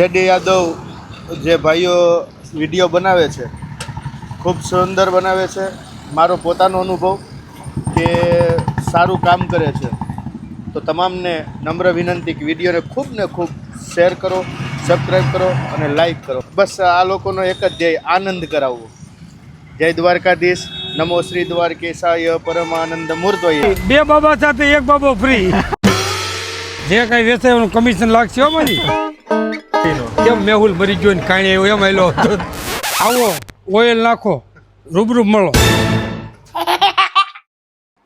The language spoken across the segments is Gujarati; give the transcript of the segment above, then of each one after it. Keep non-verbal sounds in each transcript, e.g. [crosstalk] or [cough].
જેડી યાદવ જે ભાઈઓ વીડિયો બનાવે છે, ખૂબ સુંદર બનાવે છે. મારો પોતાનો અનુભવ કે સારું કામ કરે છે. તો તમામને નમ્ર વિનંતી કે વિડીયોને ખૂબ ને ખૂબ શેર કરો સબસ્ક્રાઈબ કરો અને લાઈક કરો. બસ આ લોકોનો એક જ ધ્યેય, આનંદ કરાવવો. જય દ્વારકાધીશ. નમો શ્રી દ્વારકેશાય પરમાનંદ મૂર્તોય બે બાબા સાથે એક બાબો ફ્રી જે કઈ વેચાય કમિશન લાગશે મારી. કેમ મેહુલ મરી ગયો ને કાંઈ આવ્યો એમ આવેલો. આવો ઓઇલ નાખો, રૂબરૂ મળો.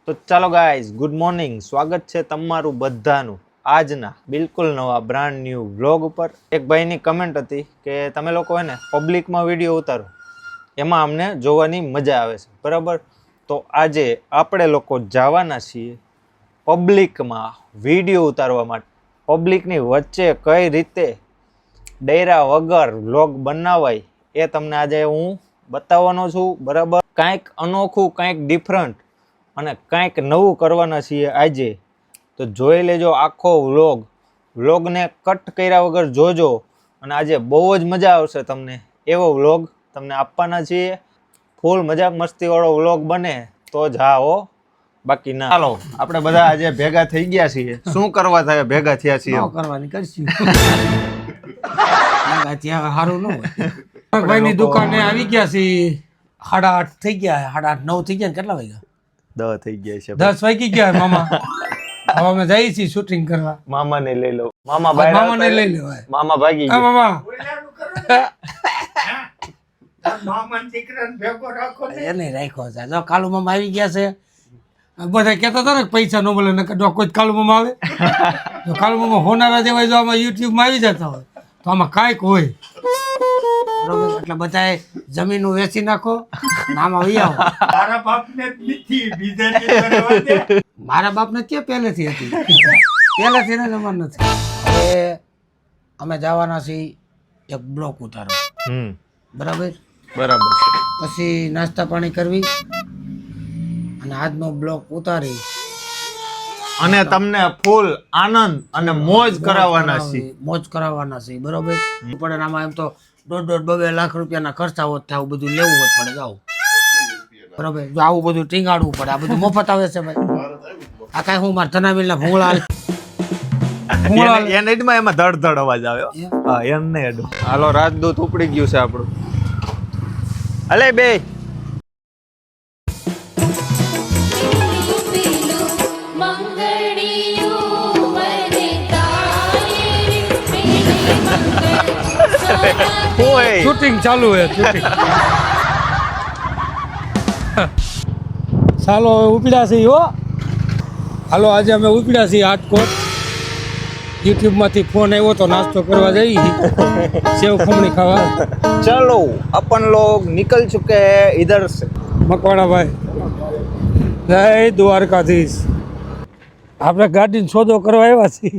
તો ચાલો ગાઈઝ ગુડ મોર્નિંગ સ્વાગત છે તમારું બધાનું આજના બિલકુલ નવા બ્રાન્ડ ન્યૂ વ્લોગ ઉપર. એક ભાઈની કમેન્ટ હતી કે તમે લોકો હોય ને પબ્લિકમાં વીડિયો ઉતારો, એમાં અમને જોવાની મજા આવે છે. બરાબર? તો આજે આપણે લોકો જવાના છીએ પબ્લિકમાં વીડિયો ઉતારવા માટે. પબ્લિકની વચ્ચે કઈ રીતે ડૈરા વગર વ્લોગ બનાવાય, એ તમને આજે હું બતાવવાનો છું. બરાબર? કાંઈક અનોખું, કાંઈક ડિફરન્ટ અને કાંઈક નવું કરવાના છીએ આજે. તો જોઈ લેજો આખો વ્લોગ. વ્લોગને કટ કર્યા વગર જોજો અને આજે બહુ જ મજા આવશે તમને. એવો વ્લોગ તમને આપવાના છીએ. ફૂલ મજાક મસ્તીવાળો વ્લોગ બને તો જ હા બાકી ના. ચાલો, આપણે બધા આજે ભેગા થઈ ગયા છીએ. શું કરવા થાય ભેગા થયા છીએ? કરવાની, કરશું. [laughs] ત્યાં સારું ન હોય. [laughs] ભાઈની દુકાને આવી ગયા છે સાડા આઠ થઈ ગયા સાડા આઠ નવ થઈ ગયા ને કેટલા વાગ્યા? દસ થઈ ગયા છે દસ વાગી ગયા મામા. [laughs] હવે અમે જઈએ છીએ શૂટિંગ કરવા. મામાને લઈ લો મામા ભાઈ મામાને ને લઈ લો લેવાય. મામા ભાગી હા ગયા મામા એને રાખ્યો છે. જો કાલુ મામા આવી ગયા છે. બધા કહેતા હતા ને પૈસા ન મળે ને કોઈ કાલુ મામા આવે. [laughs] જો કાલુ મામા હોનારા જેવા જો આમાં યુટ્યુબમાં આવી જતા હોય. તો આમાં કાંઈક હોય. બરોબર એટલે બધાએ જમીન વેચી નાખો ને આમાં વહી આવો. મારા બાપને ક્યાં પહેલેથી હતી? પહેલેથી ને જમાન નથી હવે અમે જવાના છીએ એક બ્લોક ઉતારો હમ. બરાબર? બરાબર પછી નાસ્તા પાણી કરવી અને આજનો બ્લોક ઉતારી અને તમને ફૂલ આનંદ અને મોજ કરાવવાના છે. મોજ કરાવવાના છે બરોબર? પણ આમાં એમ તો દોઢ દોઢ બબે લાખ રૂપિયાના ખર્ચા હોત થાય આવું બધું લેવું હોત પડે જાવ બરોબર? જો આવું બધું ટીંગાડવું પડે આ બધું મફત આવે છે ભાઈ. આ કાંઈ હું મારા ધનાબીલ ના ભૂંગળા એને- એને જ માં એમાં ધડ ધડ અવાજ આવ્યો. હા એમ નહીં હાલો રાજદૂત ઉપડી ગયું છે આપણું. અલે બે. શૂટિંગ ચાલુ [laughs] છે શૂટિંગ ચાલો હવે ઉપડ્યા છીએ હો હાલો આજે અમે ઉપડ્યા છીએ હાટકોટ યુટ્યુબમાંથી ફોન આવ્યો તો નાસ્તો કરવા જઈ સેવ ખમણી ખાવા ચલો अपन लोग निकल चुके हैं इधर से મકવાણાભાઈ જય દ્વારકાધીશ આપણે ગાડીનો સોદો કરવા આવ્યા છીએ.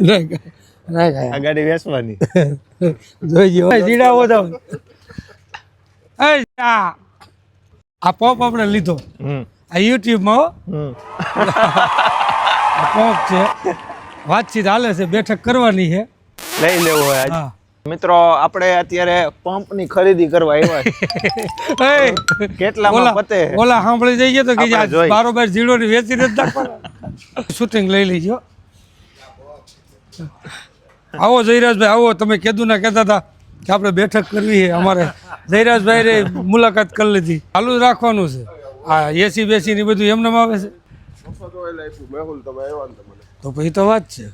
નહીં નહીં આ ગાડી વેચવાની. જોઈ ગયો જીડાવો તો આ આ પોપ આપણે લીધો. હમ. આ યુટ્યુબમાં પોપ છે. વાતચીત હાલે છે બેઠક કરવાની છે. લઈ લેવું હોય મિત્રો આપણે અત્યારે પંપની ખરીદી કરવા આવ્યા [laughs] કેટલા પતે? ઓલા સાંભળી જઈએ તો કે બારોબાર જીડો ની વેચી નથી શૂટિંગ [laughs] લઈ લેજો. આવો જયરાજભાઈ આવો. તમે કીધું ના કહેતા હતા કે આપણે બેઠક કરવી છે. અમારે જયરાજભાઈ રે મુલાકાત કરી લીધી. ચાલુ જ રાખવાનું છે. આ એસી બેસી ને બધું એમને આવે છે. તો પછી તો વાત છે.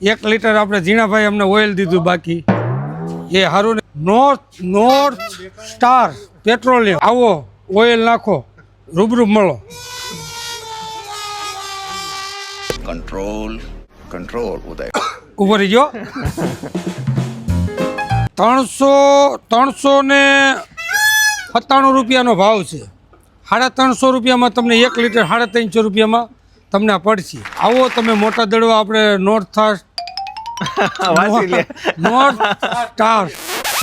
એક લીટર આપણે ઝીણાભાઈ અમને ઓઇલ દીધું બાકી. એ સારું ને નોર્થ નોર્થ સ્ટાર પેટ્રોલિયમ આવો ઓઇલ નાખો રૂબરૂ મળો. Control control Uday. ઊભો રહી ગયો ત્રણસો ત્રણસો ને સત્તાણું રૂપિયાનો ભાવ છે. સાડા ત્રણસો રૂપિયામાં તમને એક લીટર સાડા ત્રણસો રૂપિયામાં તમને પડશે. આવો તમે મોટા દડવા આપણે નોર્થ થાસ્ટ નોર્થ સ્ટાર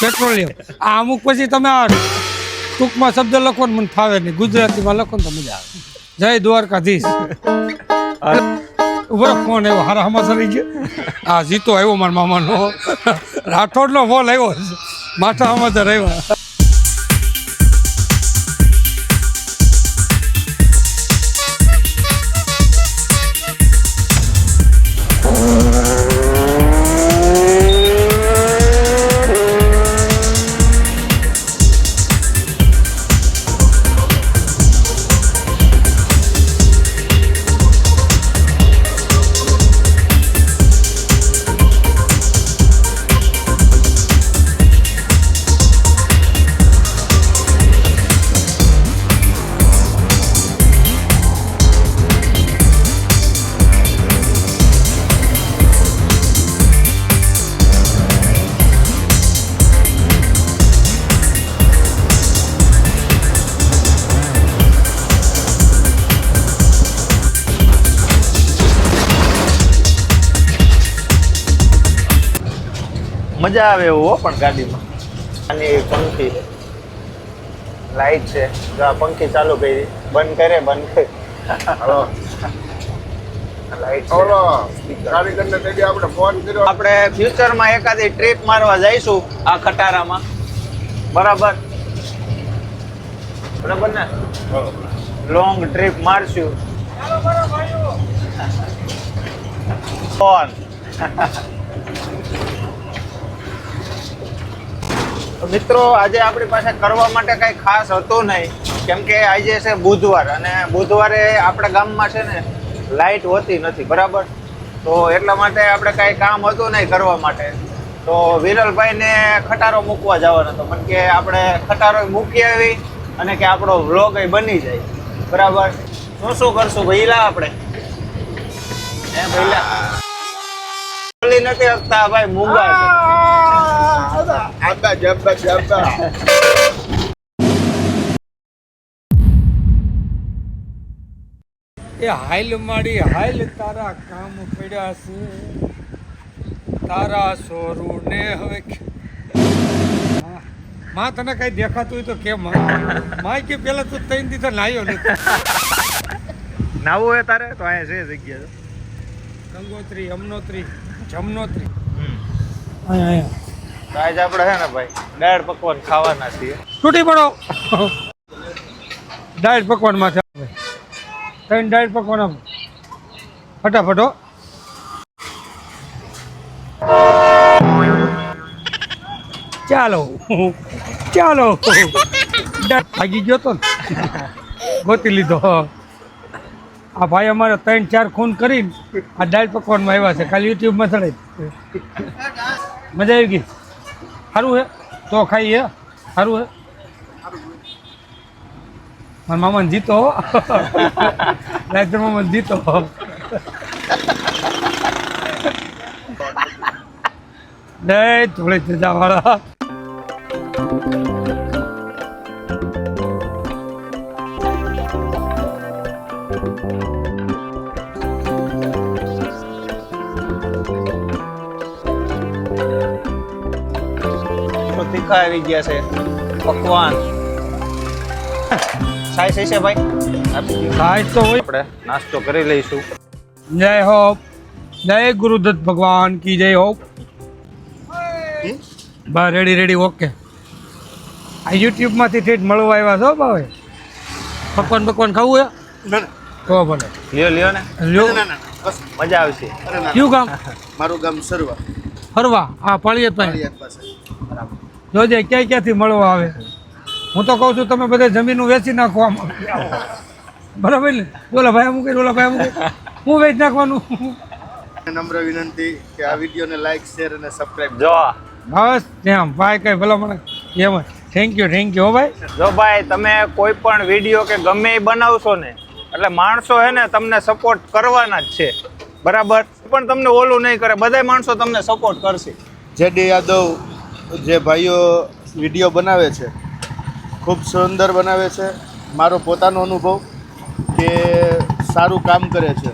પેટ્રોલિયમ આ અમુક પછી તમે આ ટૂંકમાં શબ્દ લખો ને મને ફાવે નહીં. ગુજરાતીમાં લખો ને તો મજા આવે. જય દ્વારકાધીશ. ઊભો ફોન આવ્યો. હારા હમાસર ગયો. આ જીતો આવ્યો મારા મામાનો. રાઠોડનો ફોન આવ્યો. માથા હમાસર આવ્યા મજા આવે એવું હો પણ ગાડીમાં. આની પંખી. લાઈટ છે. જો આ પંખી ચાલુ કરી. બંધ કરે બંધ કરે. લાઈટ છે. ઓલો કારીગરને તે દી આપણે ફોન કર્યો. આપણે ફ્યુચરમાં એકાદી ટ્રીપ મારવા જઈશું આ ખટારામાં. બરાબર? બરાબર ને? લોંગ ટ્રીપ મારશું. ફોન. મિત્રો આજે આપણી પાસે કરવા માટે કઈ ખાસ હતું નહીં. કેમ કે આજે છે બુધવાર અને બુધવારે આપણા ગામમાં છે ને લાઈટ હોતી નથી બરાબર? તો એટલા માટે આપણે કાંઈ કામ હતું નહીં કરવા માટે. તો વિરલભાઈને ખટારો મૂકવા જવાનો હતો પણ કે આપણે ખટારો મૂકી આવી અને કે આપણો વ્લોગ બની જાય બરાબર? શું શું કરશું ભઈલા આપણે? હે ભઈલા નથી શકતા ભાઈ મૂંગા છે. આબા એ હાઈલ માડી હાઈલ તારા કામ પડ્યા છે. તારા સોરું ને હવે માં તને કઈ દેખાતું હોય તો કેમ માં. કે પેલા તું ત્રણ દીધો નાયો નથી. નાવું હોય તારે? તો અહીંયા છે જગ્યા. ગંગોત્રી યમનોત્રી જમનોત્રી. હમ. અહીંયા અહીંયા. તો આજે આપણે છે ને ભાઈ, દાળ પકવાન ખાવાના છીએ. તૂટી પડો. દાળ પકવાનમાં ત્રણ દાળ પકવાન આમ. ફટાફટ ચાલો. ચાલો. દાળ ભાગી ગયો તો ને. ગોતી લીધો. આ ભાઈ અમારે ત્રણ, ચાર ખૂન કરીને આ દાળ પકવાનમાં આવ્યા છે. ખાલી યુટ્યુબમાં ચડે મજા આવી ગઈ? સારું હે? તો ખાઈ હે. સારું હે? મારા મામાને જીતો [laughs] રાજ મામાને જીતો [laughs] નહીં થોડી જજા વાળા તીખા આવી ગયા છે. પકવાન. સાઈ સહી છે ભાઈ? ખાય તો હોય. આપણે નાસ્તો કરી લઈશું. જય હો જય ગુરુદત્ત ભગવાન કી જય હો? બા રેડી રેડી ઓકે આ યુટ્યુબમાંથી ઠેઠ મળવા આવ્યા છો ભાવે પકવાન પકવાન ખાવું હે? તો ભલે. લ્યો લ્યો ને. લ્યો. ના ના બસ. મજા આવશે. અરે ના કયું ગામ? મારું ગામ સરવા. ફરવા આ પાસે. પાળિયાદ પાસે. જોજે ક્યાં ક્યાંથી મળવા આવે? હું તો કહું છું તમે બધે જમીનું વેચી નાખવા બરાબર ને? ઓલા ભાઈ અમુક ઓલા ભાઈ અમુક હું વેચી નાખવાનું? નમ્ર વિનંતી કે આ વિડીયોને લાઈક શેર અને સબસ્ક્રાઇબ જો. બસ એમ ભાઈ કઈ ભલા મને એમ થેન્ક યુ થેન્ક યુ ભાઈ. જો ભાઈ તમે કોઈ પણ વીડિયો કે ગમે એ બનાવશો ને એટલે માણસો હે ને તમને સપોર્ટ કરવાના જ છે. બરાબર? પણ તમને ઓલું નહીં કરે બધાય માણસો તમને સપોર્ટ કરશે. જેડી યાદવ જે ભાઈઓ વીડિયો બનાવે છે ખૂબ સુંદર બનાવે છે. મારો પોતાનો અનુભવ કે સારું કામ કરે છે.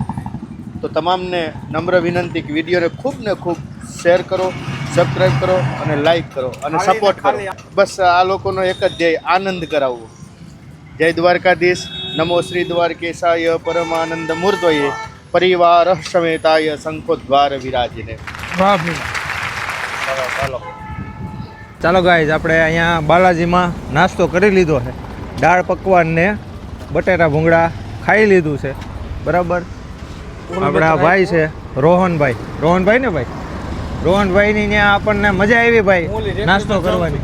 તો તમામને નમ્ર વિનંતી કે વિડીયોને ખૂબ ને ખૂબ શેર કરો સબસ્ક્રાઈબ કરો અને લાઈક કરો અને સપોર્ટ કરો. બસ આ લોકોનો એક જ ધ્યેય આનંદ કરાવવો. જય દ્વારકાધીશ. નમો શ્રી દ્વારકેશાય પરમાનંદ મૂર્તોએ પરિવાર સમેતાય શંખોદ્વાર વિરાજીને. વાહ ભાઈ. ચાલો. ગાઈઝ આપણે અહીંયા બાલાજીમાં નાસ્તો કરી લીધો છે. દાળ પકવાન ને બટેટા ભૂંગળા ખાઈ લીધું છે. બરાબર? આપણા ભાઈ છે રોહનભાઈ. રોહનભાઈ ને ભાઈ? રોહનભાઈની ત્યાં આપણને મજા આવી ભાઈ નાસ્તો કરવાની.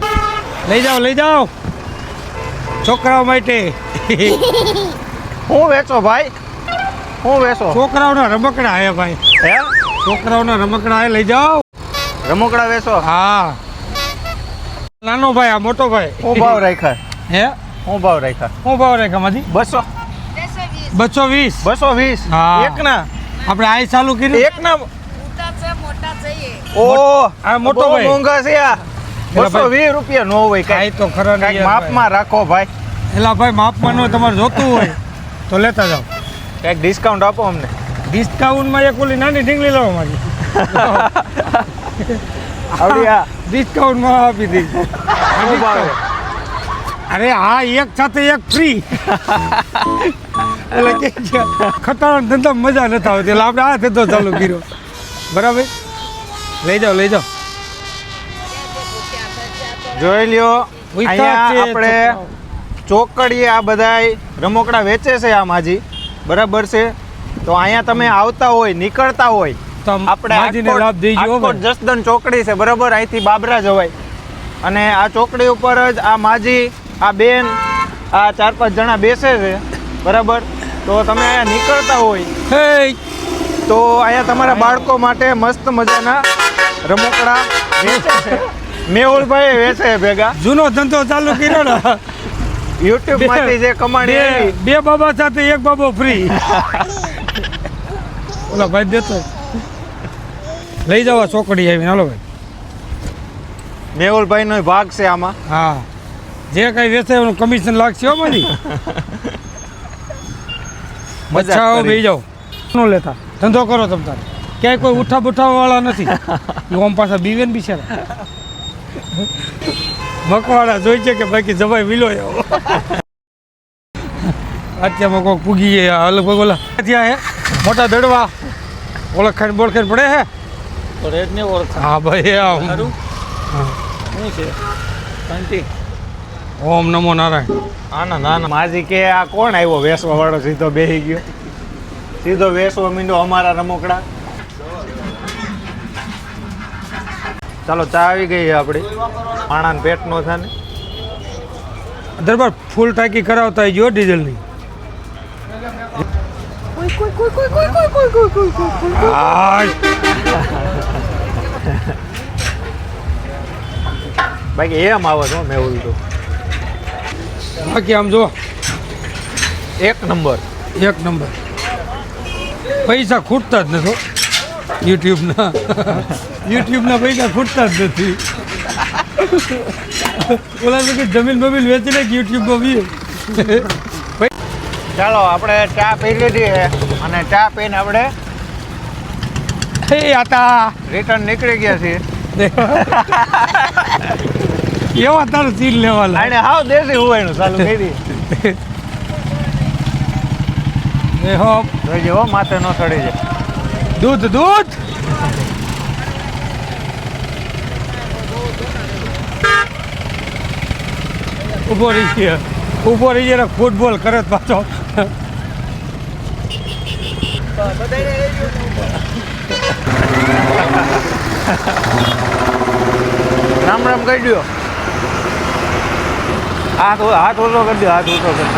લઈ જાઓ લઈ જાઓ. છોકરાઓ માટે. [laughs] હું વેચો ભાઈ? હું વેચો? છોકરાઓના રમકડા હે ભાઈ. હે? છોકરાઓના રમકડા હે લઈ જાઓ. રમકડા વેચો? હા. નાનો ભાઈ આ મોટો ભાઈ. હું ભાવ રાખ્યા? હે? હું ભાવ રાખ્યા? શું ભાવ રાખ્યા માંથી બસો. બસો વીસ. બસો વીસ. હા. એક ના આપણે આ ચાલુ કર્યું? એક ના ઓ આ મોટો ભાઈ. મોંઘા છે આ. બસો વીસ રૂપિયા નો હોય કાંઈ. તો ખરા માપમાં રાખો ભાઈ. એલા ભાઈ માપમાં નો તમારે જોતું હોય. તો લેતા જાઓ. કંઈક ડિસ્કાઉન્ટ આપો અમને. ડિસ્કાઉન્ટમાં એક ઓલી નાની ઢીંગલી લાવો મારી [laughs] આવડી આ. ડિસ્કાઉન્ટમાં આપી દીધી [laughs] અરે હા એક સાથે એક ફ્રી એટલે કે ખટાણા ધંધા મજા નથી આવતી એટલે આપણે આ ધંધો ચાલુ કર્યો. બરાબર? લઈ જાઓ લઈ જાઓ. જોઈ લ્યો આપણે ચોકડીએ આ બધાય રમકડા વેચે છે આ માજી બરાબર છે? તો અહીંયા તમે આવતા હોય નીકળતા હોય તો આપણે લાભ દેજો જસદન ચોકડી છે બરાબર? અહીંથી બાબરા જવાય. અને આ ચોકડી ઉપર જ આ માજી આ બેન આ ચાર પાંચ જણા બેસે છે બરાબર? તો તમે અહીંયા નીકળતા હોય. તો અહીંયા તમારા બાળકો માટે મસ્ત મજાના રમકડા વેચે છે. [laughs] મેહુલભાઈ વેચે ભેગા. જૂનો ધંધો ચાલુ કર્યો ને. યુટ્યુબમાંથી જે કમાણી બે બાબા સાથે એક બાબો ફ્રી [laughs] ઓલા ભાઈ દેતો. લઈ જવા ચોકડી આવીને હાલો ભાઈ. મેહુલભાઈ નો ભાગ છે આમાં. હા. જે કઈ વેચે એનું કમિશન લાગશે હો મારી. [laughs] મજાક બચ્ચાઓ જાઓ. નો લેતા. ધંધો કરો તમ તારે. ક્યાંય કોઈ ઉઠા બુઠાવાળા વાળા નથી ઓમ પાછા બીવે ને બિચારા. મકવાડા જોઈ છે કે બાકી જવાય વિલો એવો. અત્યારમાં કોઈ પૂગી ગયા. અલગ ઓલા ત્યાં હે? મોટા દડવા. ઓળખાણ બોળખાણ પડે હે? હા ભાઈ આ ઓમ નમો નારાયણ આના નાના માજી કે આ કોણ આવ્યો વેસવા વાળો સીધો બેહી ગયો સીધો વેસવા મીંડો અમારા રમકડા ચાલો ચા આવી ગઈ છે આપણી આણાને પેટ નો થાય ને દરબાર ફૂલ ટાંકી કરાવતા જો ડીઝલની આય. બાકી એમ આવે છો મેં તો બાકી આમ જો. એક નંબર. એક નંબર. પૈસા ખૂટતા જ નથી યુટ્યુબના. યુટ્યુબના પૈસા ખૂટતા જ નથી. ઓલા કે જમીન બમીન વેચી નાખ યુટ્યુબમાં બી ચાલો આપણે ચા પી લીધી છે અને ચા પીને આપણે આતા. રિટર્ન નીકળી ગયા છીએ. [laughs] એવા તારે સીલ લેવાલા આને હાવ દેશી હુવાયનું ચાલુ કરી. એ હો. જોઈજે હો માથે ન સડી જાય. દૂધ દૂધ? ઊભો રહી ગયા ઊભો રહી ગયા ફૂટબોલ કરે પાછો. રામ રામ દો હાથ હાથ ઓછો કરી દો હાથ ઓછો કરી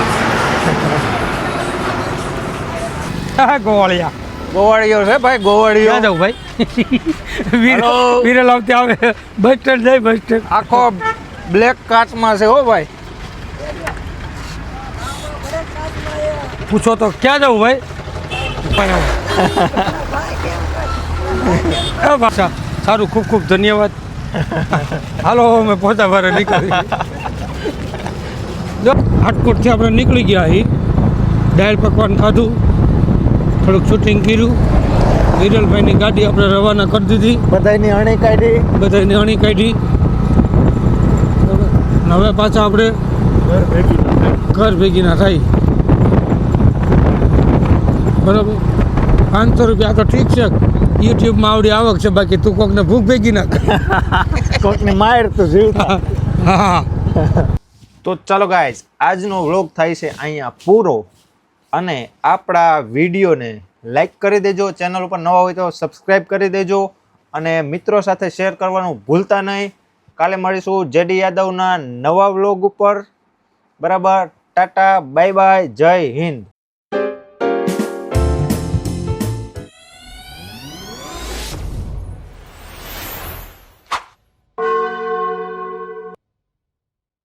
ગોવાળિયા. ગોવાળીઓ છે ભાઈ ગોવાળીઓ જાવ ભાઈ? વીર વીરો લાવતી આવે. બસ સ્ટેન્ડ જાય બસ સ્ટેન્ડ. આખો બ્લેક કાચમાં છે હો ભાઈ. પૂછો તો ક્યાં જવું ભાઈ? સારું ખૂબ ખૂબ ધન્યવાદ. હાલો અમે પોતા ભારે નીકળી હાટકોટથી આપણે નીકળી ગયા અહીં દાળ પકવાન ખાધું થોડુંક શૂટિંગ કર્યું. વિરલભાઈની ગાડી આપણે રવાના કરી દીધી. બધાની અણી કાઢી. બધાની અણી કાઢી. હવે પાછા આપણે ઘર ભેગી ના થાય. બરાબર? પાંચસો રૂપિયા તો ઠીક છે. યુટ્યુબમાં આવડી આવક છે બાકી તું કોકને ભૂખ ભેગી ના [laughs] કોકની માર તો જીવ હા. તો ચાલો ગાઈઝ આજનો વ્લોગ થાય છે અહીંયા પૂરો. અને આપણા વિડીયોને લાઈક કરી દેજો ચેનલ ઉપર નવા હોય તો સબસ્ક્રાઈબ કરી દેજો. અને મિત્રો સાથે શેર કરવાનું ભૂલતા નહીં. કાલે મળીશું જેડી યાદવના નવા વ્લોગ ઉપર. બરાબર? ટાટા બાય બાય જય હિન્દ.